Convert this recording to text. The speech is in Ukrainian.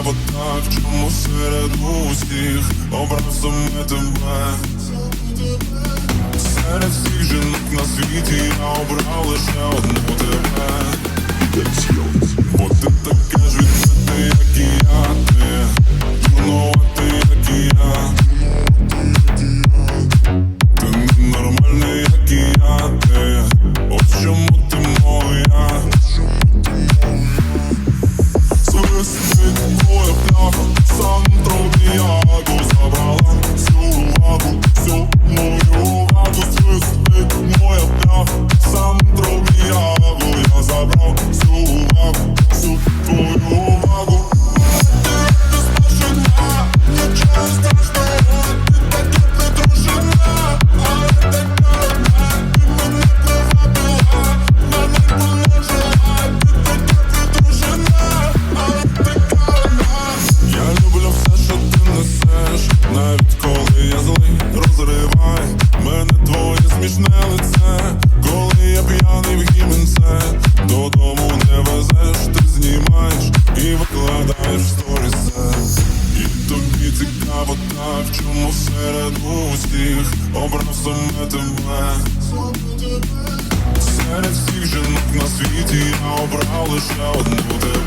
Цікаво так, чому серед усіх саме тебе. Серед всіх жінок на світі я обрав лише одну смішне лице. Коли я п'яний в гімінце Додому не везеш, ти знімаєш І викладаєш сторісе І тобі цікаво так, чому серед усіх Обрав саме Серед всіх жінок на світі я обрав лише одну тебе